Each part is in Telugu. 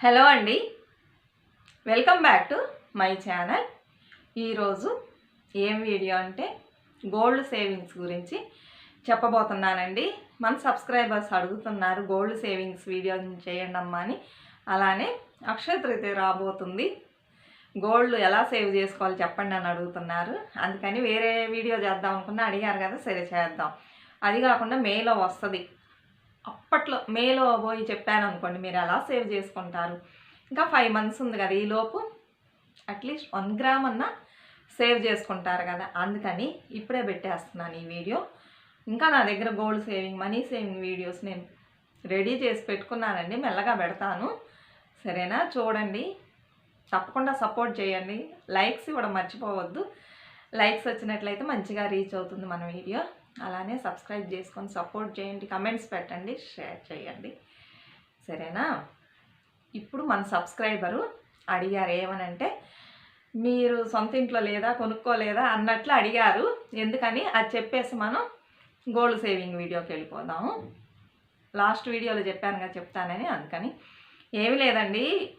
హలో అండి. Welcome back to my channel. ఈరోజు ఏం వీడియో అంటే గోల్డ్ సేవింగ్స్ గురించి చెప్పబోతున్నానండి. మన సబ్స్క్రైబర్స్ అడుగుతున్నారు గోల్డ్ సేవింగ్స్ వీడియో చేయండి అమ్మా అని. అలానే అక్షయ తృతీయ రాబోతుంది. గోల్డ్ ఎలా సేవ్ చేసుకోవాలి చెప్పండి అని అడుగుతున్నారు. అందుకని వేరే వీడియో చేద్దాం అనుకున్నా అడిగారు కదా సరే చేద్దాం. అది కాకుండా మేలో వస్తుంది. అప్పట్లో మేలో పోయి చెప్పాను అనుకోండి మీరు ఎలా సేవ్ చేసుకుంటారు? ఇంకా ఫైవ్ మంత్స్ ఉంది కదా ఈలోపు అట్లీస్ట్ వన్ గ్రామ్ అన్నా సేవ్ చేసుకుంటారు కదా. అందుకని ఇప్పుడే పెట్టేస్తున్నాను ఈ వీడియో. ఇంకా నా దగ్గర gold saving money saving videos నేను రెడీ చేసి పెట్టుకున్నానండి మెల్లగా పెడతాను. సరేనా? చూడండి. తప్పకుండా సపోర్ట్ చేయండి. లైక్స్ ఇవ్వడం మర్చిపోవద్దు. లైక్స్ వచ్చినట్లయితే మంచిగా రీచ్ అవుతుంది మన వీడియో. అలానే సబ్స్క్రైబ్ చేసుకొని సపోర్ట్ చేయండి కమెంట్స్ పెట్టండి షేర్ చేయండి. సరేనా? ఇప్పుడు మన సబ్స్క్రైబరు అడిగారు ఏమనంటే మీరు సొంత ఇంట్లో లేదా కొనుక్కోలేదా? అన్నట్లు అడిగారు. ఎందుకని? అది చెప్పేసి మనం గోల్డ్ సేవింగ్ వీడియోకి వెళ్ళిపోదాము. లాస్ట్ వీడియోలో చెప్పాను కదా చెప్తానని అందుకని. ఏమీ లేదండి.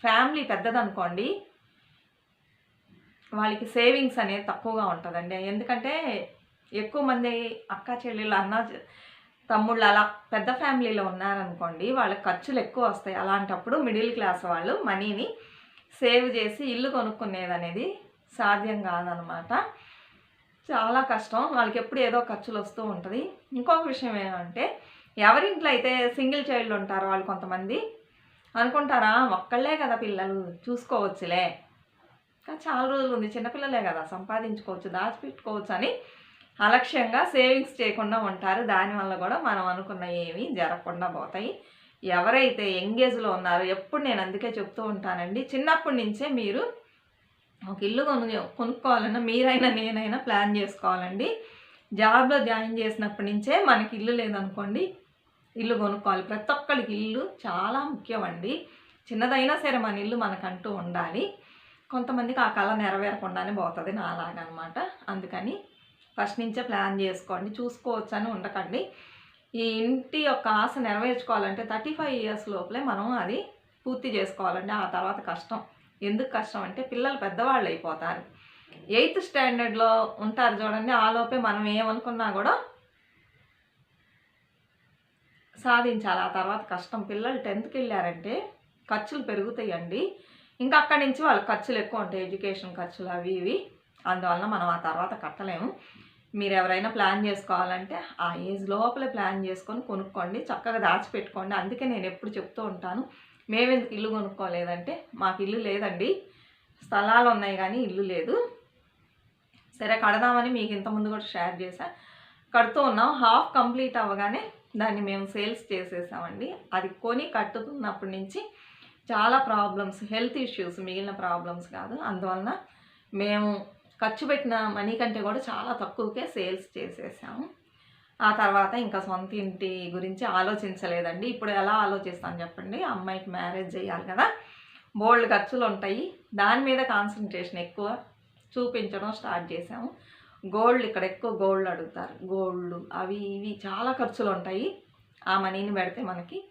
ఫ్యామిలీ పెద్దదనుకోండి వాళ్ళకి సేవింగ్స్ అనేది తక్కువగా ఉంటుందండి. ఎందుకంటే ఎక్కువ మంది అక్క చెల్లెళ్ళు అన్న తమ్ముళ్ళు అలా పెద్ద ఫ్యామిలీలో ఉన్నారనుకోండి వాళ్ళకి ఖర్చులు ఎక్కువ వస్తాయి. అలాంటప్పుడు మిడిల్ క్లాస్ వాళ్ళు మనీని సేవ్ చేసి ఇల్లు కొనుక్కునేది అనేది సాధ్యం కాదనమాట. చాలా కష్టం. వాళ్ళకి ఎప్పుడు ఏదో ఖర్చులు వస్తూ ఉంటుంది. ఇంకొక విషయం ఏమంటే ఎవరింట్లో అయితే సింగిల్ చైల్డ్ ఉంటారు వాళ్ళు కొంతమంది అనుకుంటారా ఒక్కళ్ళే కదా పిల్లలు చూసుకోవచ్చులే. కానీ చాలా రోజులు ఉంది చిన్నపిల్లలే కదా సంపాదించుకోవచ్చు దాచిపెట్టుకోవచ్చు అని అలక్ష్యంగా సేవింగ్స్ చేయకుండా ఉంటారు. దానివల్ల కూడా మనం అనుకున్న ఏమీ జరగకుండా పోతాయి. ఎవరైతే ఎంగేజ్లో ఉన్నారో ఎప్పుడు నేను అందుకే చెప్తూ ఉంటానండి చిన్నప్పటి నుంచే మీరు ఒక ఇల్లు కొను కొనుక్కోవాలన్నా మీరైనా నేనైనా ప్లాన్ చేసుకోవాలండి. జాబ్లో జాయిన్ చేసినప్పటి నుంచే మనకి ఇల్లు లేదనుకోండి ఇల్లు కొనుక్కోవాలి. ప్రతి ఒక్కరికి ఇల్లు చాలా ముఖ్యం అండి చిన్నదైనా సరే మన ఇల్లు మనకంటూ ఉండాలి. కొంతమందికి ఆ కళ నెరవేరకుండానే పోతుంది నాలాగనమాట. అందుకని ఫస్ట్ నుంచే ప్లాన్ చేసుకోండి. చూసుకోవచ్చు అని ఉండకండి. ఈ ఇంటి యొక్క ఆశ నెరవేర్చుకోవాలంటే థర్టీ ఫైవ్ ఇయర్స్ లోపలే మనం అది పూర్తి చేసుకోవాలండి. ఆ తర్వాత కష్టం. ఎందుకు కష్టం అంటే పిల్లలు పెద్దవాళ్ళు అయిపోతారు. ఎయిత్ స్టాండర్డ్లో ఉంటారు చూడండి. ఆ లోపే మనం ఏమనుకున్నా కూడా సాధించాలి. ఆ తర్వాత కష్టం. పిల్లలు టెన్త్కి వెళ్ళారంటే ఖర్చులు పెరుగుతాయండి. ఇంకా అక్కడి నుంచి వాళ్ళ ఖర్చులు ఎక్కువ ఉంటాయి. ఎడ్యుకేషన్ ఖర్చులు అవి ఇవి. అందువలన మనం ఆ తర్వాత కట్టలేము. మీరు ఎవరైనా ప్లాన్ చేసుకోవాలంటే ఆ ఏజ్ లోపలే ప్లాన్ చేసుకొని కొనుక్కోండి చక్కగా దాచిపెట్టుకోండి. అందుకే నేను ఎప్పుడు చెప్తూ ఉంటాను మేమెందుకు ఇల్లు కొనుక్కోలేదంటే మాకు ఇల్లు లేదండి. స్థలాలు ఉన్నాయి కానీ ఇల్లు లేదు. సరే కడదామని మీకు ఇంతకుముందు కూడా షేర్ చేశా. కడుతూ ఉన్నాం. హాఫ్ కంప్లీట్ అవ్వగానే దాన్ని మేము సేల్స్ చేసేసామండి. అది కొని కట్టుకున్నప్పటి నుంచి చాలా ప్రాబ్లమ్స్ హెల్త్ ఇష్యూస్ మిగిలిన ప్రాబ్లమ్స్ కాదు. అందువలన మేము ఖర్చు పెట్టిన మనీ కంటే కూడా చాలా తక్కువకే సేల్స్ చేసేసాము. ఆ తర్వాత ఇంకా సొంత ఇంటి గురించి ఆలోచించలేదండి. ఇప్పుడు ఎలా ఆలోచిస్తాను చెప్పండి? అమ్మాయికి మ్యారేజ్ చేయాలి కదా. బోల్డ్ ఖర్చులు ఉంటాయి. దాని మీద కాన్సన్ట్రేషన్ ఎక్కువ చూపించడం స్టార్ట్ చేసాము. గోల్డ్ ఇక్కడ ఎక్కువ గోల్డ్ అడుగుతారు. గోల్డ్ అవి ఇవి చాలా ఖర్చులు ఉంటాయి. ఆ మనీని పెడితే మనకి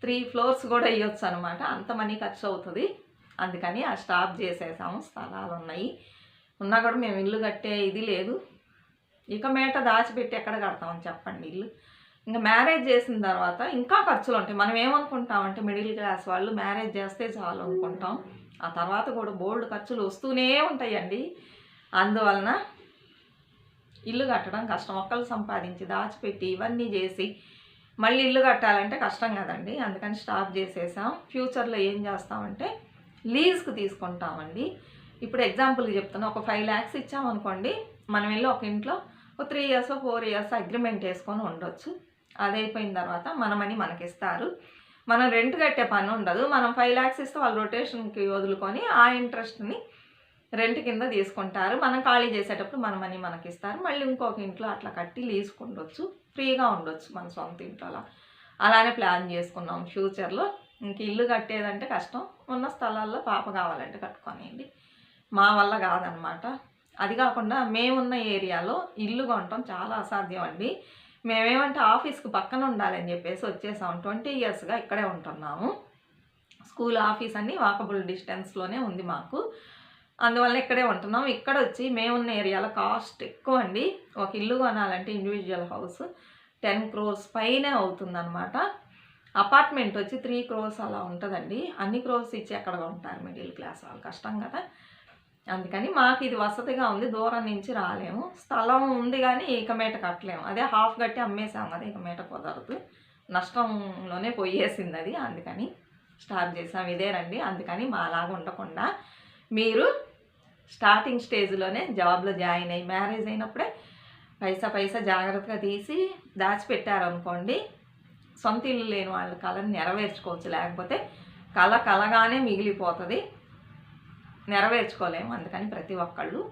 త్రీ ఫ్లోర్స్ కూడా ఇవ్వచ్చు అనమాట అంత మనీ ఖర్చు అవుతుంది. అందుకని ఆ స్టాప్ చేసేసాము. స్థలాలు ఉన్నాయి. ఉన్నా కూడా మేము ఇల్లు కట్టే ఇది లేదు. ఇక మేట దాచిపెట్టి ఎక్కడ కడతామని చెప్పండి ఇల్లు. ఇంకా మ్యారేజ్ చేసిన తర్వాత ఇంకా ఖర్చులు ఉంటాయి. మనం ఏమనుకుంటామంటే మిడిల్ క్లాస్ వాళ్ళు మ్యారేజ్ చేస్తే చాలు అనుకుంటాం. ఆ తర్వాత కూడా బోల్డ్ ఖర్చులు వస్తూనే ఉంటాయండి. అందువలన ఇల్లు కట్టడం కష్టం. ఒక్కళ్ళు సంపాదించి దాచిపెట్టి ఇవన్నీ చేసి మళ్ళీ ఇల్లు కట్టాలంటే కష్టం కదండి. అందుకని స్టాప్ చేసేసాం. ఫ్యూచర్లో ఏం చేస్తామంటే లీజ్కి తీసుకుంటామండి. ఇప్పుడు ఎగ్జాంపుల్ చెప్తున్నా. ఒక ఫైవ్ ల్యాక్స్ ఇచ్చామనుకోండి మనం వెళ్ళి ఒక ఇంట్లో ఒక three years four years agreement వేసుకొని ఉండొచ్చు. అది అయిపోయిన తర్వాత మన మనీ మనకి ఇస్తారు మనం రెంట్ కట్టే పని ఉండదు. మనం ఫైవ్ ల్యాక్స్ ఇస్తే వాళ్ళు రొటేషన్కి వదులుకొని ఆ ఇంట్రెస్ట్ని రెంట్ కింద తీసుకుంటారు. మనం ఖాళీ చేసేటప్పుడు మన మనీ మనకి ఇస్తారు మళ్ళీ ఇంకొక ఇంట్లో అట్లా కట్టి లీజుకుండొచ్చు ఫ్రీగా ఉండొచ్చు మన సొంత ఇంట్లో అలా. అలానే ప్లాన్ చేసుకున్నాం. ఫ్యూచర్లో ఇంక ఇల్లు కట్టేదంటే కష్టం. ఉన్న స్థలాల్లో పాప కావాలంటే కట్టుకోనియండి. మా వల్ల కాదనమాట. అది కాకుండా మేమున్న ఏరియాలో ఇల్లు కొనటం చాలా అసాధ్యం అండి. మేమేమంటే ఆఫీస్కి పక్కన ఉండాలని చెప్పేసి వచ్చేసాం. ట్వంటీ ఇయర్స్గా ఇక్కడే ఉంటున్నాము. స్కూల్ ఆఫీస్ అన్ని వాకబుల్ డిస్టెన్స్లోనే ఉంది మాకు. అందువల్ల ఇక్కడే ఉంటున్నాం. ఇక్కడ వచ్చి మేమున్న ఏరియాలో కాస్ట్ ఎక్కువ అండి. ఒక ఇల్లు కొనాలంటే ఇండివిజువల్ హౌస్ టెన్ క్రోర్స్ పైనే అవుతుందన్నమాట అపార్ట్మెంట్ వచ్చి త్రీ క్రోర్స్ అలా ఉంటుందండి. అన్ని క్రోర్స్ ఇచ్చి ఎక్కడ ఉంటారు మిడిల్ క్లాస్ వాళ్ళు? కష్టం కదా. అందుకని మాకు ఇది వసతిగా ఉంది దూరం నుంచి రాలేము. స్థలం ఉంది కానీ ఇక మీట కట్టలేము. అదే హాఫ్ కట్టి అమ్మేసాము కదా ఇక మీట కుదరదు. నష్టంలోనే పోయేసింది అది అందుకని స్టార్ట్ చేసాం ఇదేనండి అందుకని మా ఉండకుండా మీరు స్టార్టింగ్ స్టేజ్లోనే జాబ్లో జాయిన్ అయ్యి మ్యారేజ్ అయినప్పుడే పైసా పైసా జాగ్రత్తగా తీసి దాచిపెట్టారనుకోండి సొంత ఇల్లు లేని వాళ్ళ కళని నెరవేర్చుకోవచ్చు. లేకపోతే కళ కలగానే మిగిలిపోతుంది. నెరవేర్చుకోలేము. అందుకని ప్రతి ఒక్కళ్ళు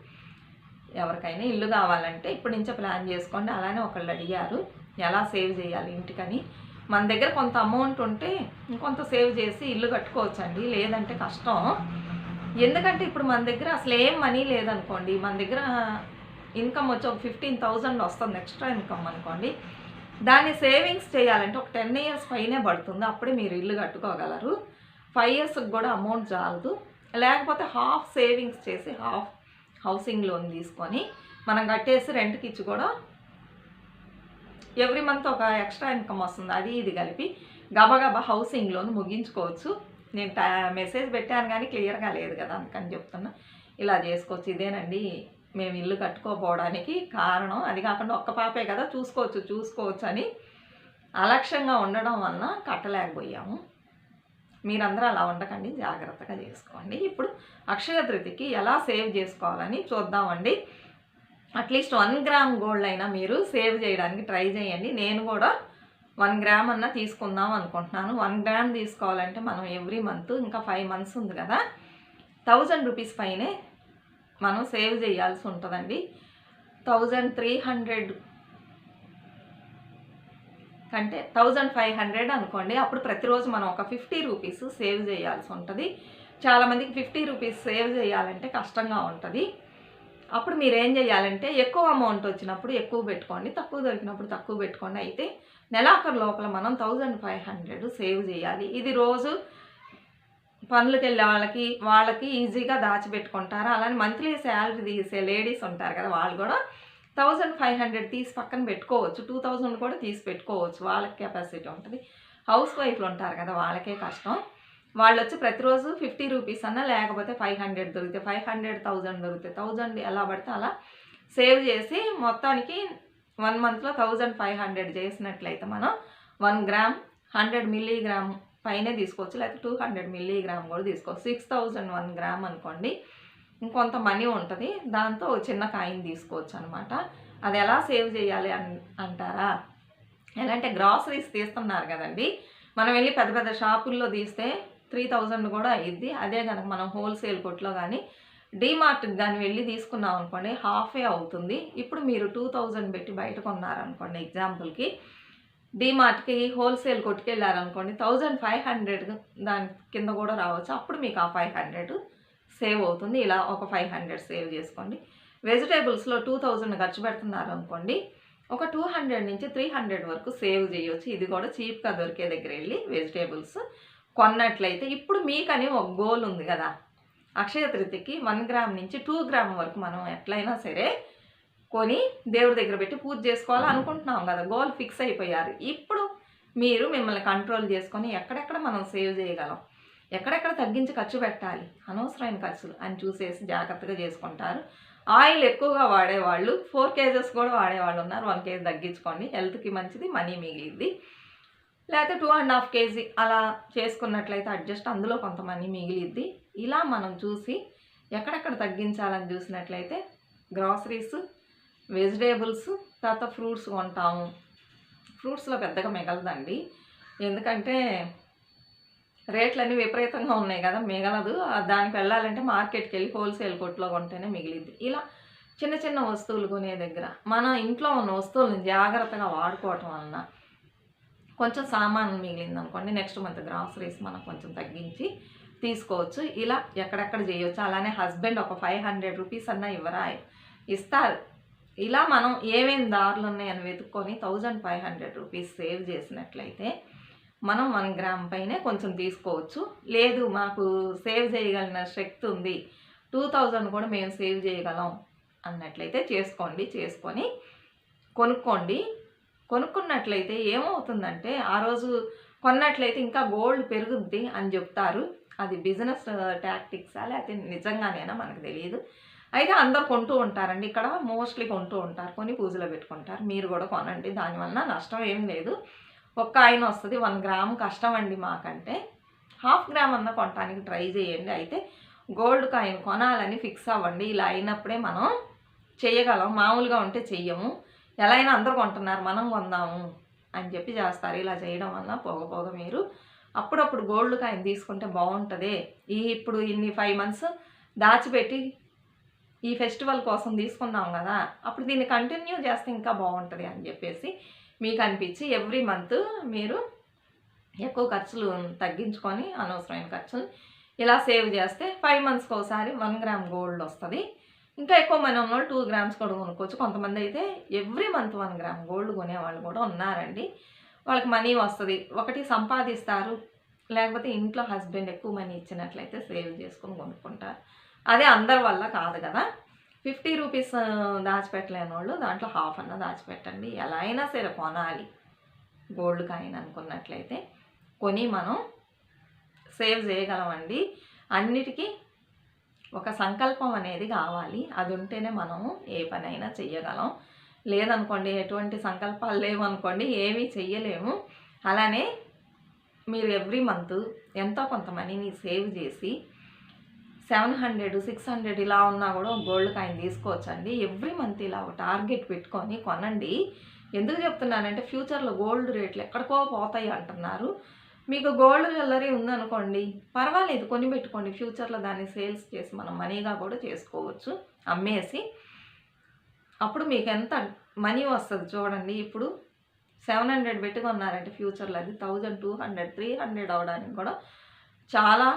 ఎవరికైనా ఇల్లు కావాలంటే ఇప్పటి నుంచే ప్లాన్ చేసుకోండి. అలానే ఒకళ్ళు అడిగారు ఎలా సేవ్ చేయాలి ఇంటికని. మన దగ్గర కొంత అమౌంట్ ఉంటే ఇంకొంత సేవ్ చేసి ఇల్లు కట్టుకోవచ్చండి. లేదంటే కష్టం. ఎందుకంటే ఇప్పుడు మన దగ్గర అసలు ఏం మనీ లేదనుకోండి. మన దగ్గర ఇన్కమ్ వచ్చి ఒక ఫిఫ్టీన్ థౌజండ్ వస్తుంది. ఎక్స్ట్రా ఇన్కమ్ అనుకోండి. దాన్ని సేవింగ్స్ చేయాలంటే ఒక టెన్ ఇయర్స్ పైనే పడుతుంది. అప్పుడే మీరు ఇల్లు కట్టుకోగలరు. ఫైవ్ ఇయర్స్కి కూడా అమౌంట్ చాలదు. లేకపోతే హాఫ్ సేవింగ్స్ చేసి హాఫ్ హౌసింగ్ లోన్ తీసుకొని మనం కట్టేసి రెంట్కి ఇచ్చి కూడా ఎవ్రీ మంత్ ఒక ఎక్స్ట్రా ఇన్కమ్ వస్తుంది. అది ఇది కలిపి గబగబా హౌసింగ్ లోన్ ముగించుకోవచ్చు. నేను టా- మెసేజ్ పెట్టాను కానీ క్లియర్గా లేదు కదా అందుకని చెప్తున్నా. ఇలా చేసుకోవచ్చు. ఇదేనండి. మేము ఇల్లు కట్టుకోపోవడానికి కారణం. అది కాకుండా ఒక్క పాపే కదా. చూసుకోవచ్చు చూసుకోవచ్చు అని అలక్ష్యంగా ఉండడం వలన కట్టలేకపోయాము. మీరందరూ అలా ఉండకండి జాగ్రత్తగా చేసుకోండి. ఇప్పుడు అక్షయ తృతికి ఎలా సేవ్ చేసుకోవాలని చూద్దామండి. అట్లీస్ట్ వన్ గ్రామ్ గోల్డ్ అయినా మీరు సేవ్ చేయడానికి ట్రై చేయండి. నేను కూడా వన్ గ్రామ్ అన్నా తీసుకుందాం అనుకుంటున్నాను. వన్ గ్రామ్ తీసుకోవాలంటే మనం ఎవ్రీ మంత్ ఇంకా ఫైవ్ మంత్స్ ఉంది కదా. థౌజండ్ రూపీస్ పైనే మనం సేవ్ చేయాల్సి ఉంటుందండి. థౌజండ్ త్రీ హండ్రెడ్ కంటే థౌజండ్ ఫైవ్ హండ్రెడ్ అనుకోండి అప్పుడు ప్రతిరోజు మనం ఒక ఫిఫ్టీ రూపీస్ సేవ్ చేయాల్సి ఉంటుంది. చాలామందికి ఫిఫ్టీ రూపీస్ సేవ్ చేయాలంటే కష్టంగా ఉంటుంది. అప్పుడు మీరు ఏం చేయాలంటే ఎక్కువ అమౌంట్ వచ్చినప్పుడు ఎక్కువ పెట్టుకోండి తక్కువ దొరికినప్పుడు తక్కువ పెట్టుకోండి. అయితే నెలాఖరు లోపల మనం థౌజండ్ ఫైవ్ హండ్రెడ్ సేవ్ చేయాలి. ఇది రోజు పనులకు వెళ్ళే వాళ్ళకి వాళ్ళకి ఈజీగా దాచిపెట్టుకుంటారు? అలానే మంత్లీ శాలరీ తీసే లేడీస్ ఉంటారు కదా వాళ్ళు కూడా థౌజండ్ ఫైవ్ హండ్రెడ్ తీసి పక్కన పెట్టుకోవచ్చు. టూ థౌజండ్ కూడా తీసి పెట్టుకోవచ్చు. వాళ్ళకి కెపాసిటీ ఉంటుంది. హౌస్ వైఫ్లు ఉంటారు కదా వాళ్ళకే కష్టం. వాళ్ళు వచ్చి ప్రతిరోజు ఫిఫ్టీ రూపీస్ అన్నా లేకపోతే ఫైవ్ హండ్రెడ్ దొరికితే ఫైవ్ హండ్రెడ్ థౌజండ్ దొరికితే థౌజండ్ ఎలా పడితే అలా సేవ్ చేసి మొత్తానికి వన్ మంత్లో థౌజండ్ ఫైవ్ హండ్రెడ్ చేసినట్లయితే మనం వన్ గ్రామ్ హండ్రెడ్ మిల్లీగ్రామ్ పైనే తీసుకోవచ్చు. లేకపోతే టూ హండ్రెడ్ మిల్లీగ్రామ్ కూడా తీసుకోవచ్చు. సిక్స్ థౌజండ్ వన్ గ్రామ్ అనుకోండి. ఇంకొంత మనీ ఉంటుంది. దాంతో చిన్న కాయిన్ తీసుకోవచ్చు అనమాట అది ఎలా సేవ్ చేయాలి అన్ అంటారా? ఎలా అంటే గ్రాసరీస్ తీస్తున్నారు కదండి. మనం వెళ్ళి పెద్ద పెద్ద షాపుల్లో తీస్తే త్రీ థౌజండ్ కూడా అయ్యిద్ది అదే కనుక మనం హోల్సేల్ కొట్లో కానీ డీమార్ట్కి కానీ వెళ్ళి తీసుకున్నాం అనుకోండి హాఫే అవుతుంది. ఇప్పుడు మీరు టూ థౌజండ్ పెట్టి బయట కొన్నారనుకోండి ఎగ్జాంపుల్కి. డీమార్ట్కి హోల్సేల్ కొట్టుకెళ్ళారనుకోండి థౌజండ్ ఫైవ్ హండ్రెడ్ దాని కింద కూడా రావచ్చు. అప్పుడు మీకు ఆ ఫైవ్ హండ్రెడ్ సేవ్ అవుతుంది. ఇలా ఒక ఫైవ్ హండ్రెడ్ సేవ్ చేసుకోండి. వెజిటేబుల్స్లో టూ థౌజండ్ ఖర్చు పెడుతున్నారు అనుకోండి. ఒక టూ హండ్రెడ్ నుంచి త్రీ హండ్రెడ్ వరకు సేవ్ చేయొచ్చు. ఇది కూడా చీప్గా దొరికే దగ్గర వెళ్ళి వెజిటేబుల్స్ కొన్నట్లయితే ఇప్పుడు మీకని ఒక గోల్ ఉంది కదా. అక్షయ తృతికి వన్ గ్రామ్ నుంచి టూ గ్రామ్ వరకు మనం ఎట్లయినా సరే కొని దేవుడి దగ్గర పెట్టి పూజ చేసుకోవాలి అనుకుంటున్నాం కదా. గోల్ ఫిక్స్ అయిపోయారు. ఇప్పుడు మీరు మిమ్మల్ని కంట్రోల్ చేసుకొని ఎక్కడెక్కడ మనం సేవ్ చేయగలం? ఎక్కడెక్కడ తగ్గించి ఖర్చు పెట్టాలి? అనవసరమైన ఖర్చులు అని చూసేసి జాగ్రత్తగా చేసుకుంటారు. ఆయిల్ ఎక్కువగా వాడేవాళ్ళు ఫోర్ కేజెస్ కూడా వాడేవాళ్ళు ఉన్నారు. వన్ కేజీ తగ్గించుకోండి. హెల్త్కి మంచిది మనీ మిగిలిద్ది లేకపోతే టూ అండ్ హాఫ్ కేజీ అలా చేసుకున్నట్లయితే అడ్జస్ట్ అందులో కొంత మనీ మిగిలిద్ది. ఇలా మనం చూసి ఎక్కడెక్కడ తగ్గించాలని చూసినట్లయితే గ్రాసరీస్ వెజిటేబుల్స్ తర్వాత ఫ్రూట్స్ కొంటాము. ఫ్రూట్స్లో పెద్దగా మిగలదండి. ఎందుకంటే రేట్లన్నీ విపరీతంగా ఉన్నాయి కదా మిగలదు. దానికి వెళ్ళాలంటే మార్కెట్కి వెళ్ళి హోల్సేల్ కొట్లో కొంటేనే మిగిలింది ఇలా చిన్న చిన్న వస్తువులు కొనే దగ్గర మన ఇంట్లో ఉన్న వస్తువులను జాగ్రత్తగా వాడుకోవటం వలన కొంచెం సామాను మిగిలింది అనుకోండి నెక్స్ట్ మంత్ గ్రాసరీస్ మనం కొంచెం తగ్గించి తీసుకోవచ్చు. ఇలా ఎక్కడెక్కడ చేయొచ్చు. అలానే హస్బెండ్ ఒక ఫైవ్ హండ్రెడ్ రూపీస్ అన్నా ఇవ్వరా ఇస్తారు. ఇలా మనం ఏమేమి దారులు ఉన్నాయని వెతుక్కొని thousand five hundred rupees save చేసినట్లయితే మనం వన్ గ్రామ్ పైనే కొంచెం తీసుకోవచ్చు. లేదు మాకు సేవ్ చేయగలిగిన శక్తి ఉంది. టూ థౌజండ్ కూడా మేము సేవ్ చేయగలం అన్నట్లయితే చేసుకోండి చేసుకొని కొనుక్కోండి. కొనుక్కున్నట్లయితే ఏమవుతుందంటే ఆ రోజు కొన్నట్లయితే ఇంకా గోల్డ్ పెరుగుద్ది అని చెప్తారు. అది బిజినెస్ టాక్టిక్సా లేకపోతే నిజంగానేనా మనకు తెలియదు. అయితే అందరు కొంటూ ఉంటారండి. ఇక్కడ మోస్ట్లీ కొంటూ ఉంటారు. కొని పూజలో పెట్టుకుంటారు. మీరు కూడా కొనండి. దానివల్ల నష్టం ఏం లేదు. ఒక్క ఆయన వస్తుంది వన్ గ్రామ్ కష్టం అండి మాకంటే. హాఫ్ గ్రామ్ అన్న కొనడానికి ట్రై చేయండి. అయితే గోల్డ్ కాయిన్ కొనాలని ఫిక్స్ అవ్వండి. ఇలా అయినప్పుడే మనం చేయగలం. మామూలుగా ఉంటే చెయ్యము. ఎలా అయినా అందరూ కొంటున్నారు మనం కొందాము అని చెప్పి చేస్తారు. ఇలా చేయడం వల్ల పోగ పోగ మీరు అప్పుడప్పుడు గోల్డ్ కాయిన్ తీసుకుంటే బాగుంటుంది. ఈ ఇప్పుడు ఇన్ని ఫైవ్ మంత్స్ దాచిపెట్టి ఈ ఫెస్టివల్ కోసం తీసుకున్నాం కదా అప్పుడు దీన్ని కంటిన్యూ చేస్తే ఇంకా బాగుంటుంది అని చెప్పేసి మీకు అనిపించి ఎవ్రీ మంత్ మీరు ఎక్కువ ఖర్చులు తగ్గించుకొని అనవసరమైన ఖర్చులు ఇలా సేవ్ చేస్తే ఫైవ్ మంత్స్కి ఒకసారి వన్ గ్రామ్ గోల్డ్ వస్తుంది. ఇంకా ఎక్కువ మంది ఉన్నవాళ్ళు టూ గ్రామ్స్ కూడా కొనుక్కోవచ్చు. కొంతమంది అయితే every month one gram gold కొనేవాళ్ళు కూడా ఉన్నారండి. వాళ్ళకి మనీ వస్తుంది. ఒకటి సంపాదిస్తారు. లేకపోతే ఇంట్లో హస్బెండ్ ఎక్కువ మనీ ఇచ్చినట్లయితే సేవ్ చేసుకొని కొనుక్కుంటారు. అదే అందరి వల్ల కాదు కదా. ఫిఫ్టీ రూపీస్ దాచిపెట్టలేని వాళ్ళు దాంట్లో హాఫ్ అన్న దాచిపెట్టండి. ఎలా అయినా సరే కొనాలి. గోల్డ్ కాయిన్ అనుకున్నట్లయితే కొని మనం సేవ్ చేయగలమండి. అన్నిటికీ ఒక సంకల్పం అనేది కావాలి. అది ఉంటేనే మనము ఏ పనైనా చెయ్యగలం. లేదనుకోండి ఎటువంటి సంకల్పాలు లేవనుకోండి ఏమీ చెయ్యలేము. అలానే మీరు ఎవ్రీ మంత్ ఎంతో కొంత మనీని సేవ్ చేసి సెవెన్ హండ్రెడ్ సిక్స్ హండ్రెడ్ ఇలా ఉన్నా కూడా గోల్డ్ కాయిన్ తీసుకోవచ్చండి. ఎవ్రీ మంత్ ఇలా ఒక టార్గెట్ పెట్టుకొని కొనండి. ఎందుకు చెప్తున్నానంటే ఫ్యూచర్లో గోల్డ్ రేట్లు ఎక్కడికో పోతాయి అంటున్నారు. మీకు గోల్డ్ జ్యువెలరీ ఉందనుకోండి పర్వాలేదు కొని పెట్టుకోండి. ఫ్యూచర్లో దాన్ని సేల్స్ చేసి మనం మనీగా కూడా చేసుకోవచ్చు అమ్మేసి. అప్పుడు మీకు ఎంత మనీ వస్తుంది చూడండి. ఇప్పుడు సెవెన్ హండ్రెడ్ పెట్టుకున్నారంటే ఫ్యూచర్లో అది thousand two hundred three hundred అవడానికి కూడా చాలా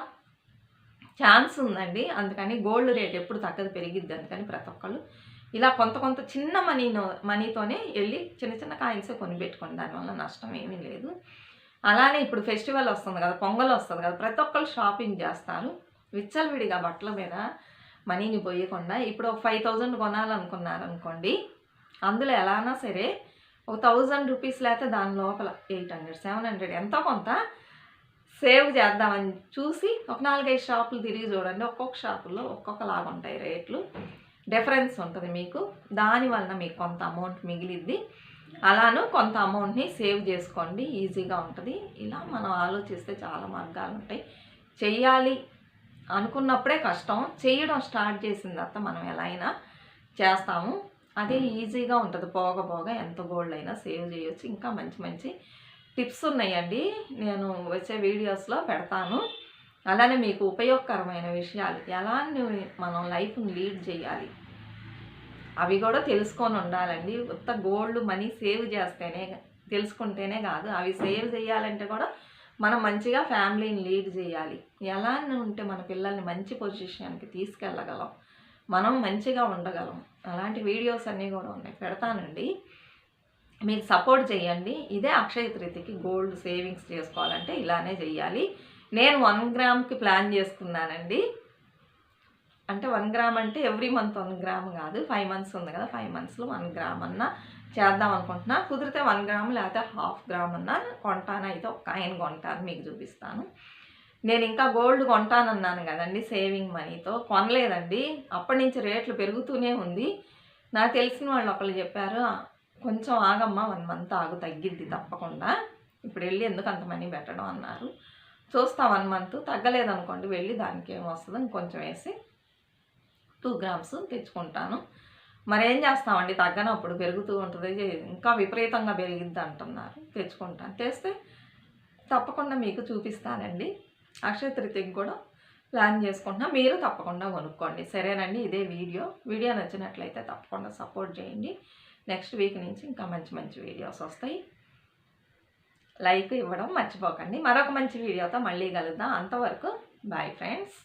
ఛాన్స్ ఉందండి. అందుకని గోల్డ్ రేట్ ఎప్పుడు తగ్గదు పెరిగిద్ది అందుకని ప్రతి ఒక్కళ్ళు ఇలా కొంత కొంత చిన్న మనీనో మనీతోనే వెళ్ళి చిన్న చిన్న కాయిన్సే కొనిపెట్టుకోండి. దానివల్ల నష్టం ఏమీ లేదు. అలానే ఇప్పుడు ఫెస్టివల్ వస్తుంది కదా పొంగల్ వస్తుంది కదా ప్రతి ఒక్కళ్ళు షాపింగ్ చేస్తారు. విచ్చలవిడిగా బట్టల మీద మనీని పోయకుండా ఇప్పుడు ఒక ఫైవ్ థౌజండ్ కొనాలనుకున్నారు అనుకోండి అందులో ఎలానా సరే ఒక థౌజండ్ రూపీస్ లేకపోతే దాని లోపల ఎయిట్ హండ్రెడ్ సెవెన్ హండ్రెడ్ ఎంతో కొంత సేవ్ చేద్దామని చూసి ఒక నాలుగైదు షాపులు తిరిగి చూడండి. ఒక్కొక్క షాపుల్లో ఒక్కొక్కలాగా ఉంటాయి రేట్లు. డిఫరెన్స్ ఉంటుంది మీకు. దాని వలన మీకు కొంత అమౌంట్ మిగిలిద్ది. అలాను కొంత అమౌంట్ని సేవ్ చేసుకోండి. ఈజీగా ఉంటుంది. ఇలా మనం ఆలోచిస్తే చాలా మార్గాలు ఉంటాయి. చెయ్యాలి అనుకున్నప్పుడే కష్టం. చేయడం స్టార్ట్ చేసిన తర్వాత మనం ఎలా అయినా చేస్తాము. అదే ఈజీగా ఉంటుంది. పోగ పోగా ఎంత గోల్డ్ అయినా సేవ్ చేయొచ్చు. ఇంకా మంచి మంచి టిప్స్ ఉన్నాయండి. నేను వచ్చే వీడియోస్లో పెడతాను. అలానే మీకు ఉపయోగకరమైన విషయాలు ఎలా మనం లైఫ్ని లీడ్ చేయాలి అవి కూడా తెలుసుకొని ఉండాలండి. ఉత్త గోల్డ్ మనీ సేవ్ చేస్తేనే తెలుసుకుంటేనే కాదు అవి సేవ్ చేయాలంటే కూడా మనం మంచిగా ఫ్యామిలీని లీడ్ చేయాలి. ఎలా ఉంటే మన పిల్లల్ని మంచి పొజిషన్కి తీసుకెళ్ళగలం మనం మంచిగా ఉండగలం. అలాంటి వీడియోస్ అన్నీ కూడా ఉన్నాయి. పెడతానండి. మీకు సపోర్ట్ చేయండి. ఇదే అక్షయ తృతికి గోల్డ్ సేవింగ్స్ చేసుకోవాలంటే ఇలానే చేయాలి నేను వన్ గ్రామ్కి ప్లాన్ చేసుకున్నానండి. అంటే వన్ గ్రామ్ అంటే ఎవ్రీ మంత్ వన్ గ్రామ్ కాదు. ఫైవ్ మంత్స్ ఉంది కదా. ఫైవ్ మంత్స్లో వన్ గ్రామ్ అన్న చేద్దాం అనుకుంటున్నా. కుదిరితే వన్ గ్రామ్ లేకపోతే హాఫ్ గ్రామ్ అన్న కొంటాను. అయితే ఒక ఆయన కొంటాను. మీకు చూపిస్తాను. నేను ఇంకా గోల్డ్ కొంటానన్నాను కదండి సేవింగ్ మనీతో కొనలేదండి. అప్పటి నుంచి రేట్లు పెరుగుతూనే ఉంది. నాకు తెలిసిన వాళ్ళు ఒకళ్ళు చెప్పారు కొంచెం ఆగమ్మా వన్ మంత్ ఆగు తగ్గిద్ది తప్పకుండా. ఇప్పుడు వెళ్ళి ఎందుకు అంత మనీ పెట్టడం అన్నారు. చూస్తా వన్ మంత్ తగ్గలేదనుకోండి వెళ్ళి దానికి ఏమొస్తుందో ఇంకొంచెం వేసి టూ గ్రామ్స్ తెచ్చుకుంటాను. మరి ఏం చేస్తామండి? తగ్గనప్పుడు పెరుగుతూ ఉంటుంది ఇంకా విపరీతంగా పెరిగిద్ది అంటున్నారు. తెచ్చుకుంటాను. తెస్తే తప్పకుండా మీకు చూపిస్తానండి. అక్షయ తృతీయకి కూడా ప్లాన్ చేసుకుంటున్నా. మీరు తప్పకుండా కొనుక్కోండి. సరేనండి? ఇదే వీడియో. వీడియో నచ్చినట్లయితే తప్పకుండా సపోర్ట్ చేయండి. నెక్స్ట్ వీక్ నుంచి ఇంకా మంచి మంచి వీడియోస్ వస్తాయి. లైక్ ఇవ్వడం మర్చిపోకండి. మరొక మంచి వీడియోతో మళ్ళీ కలుద్దాం. అంతవరకు బాయ్ ఫ్రెండ్స్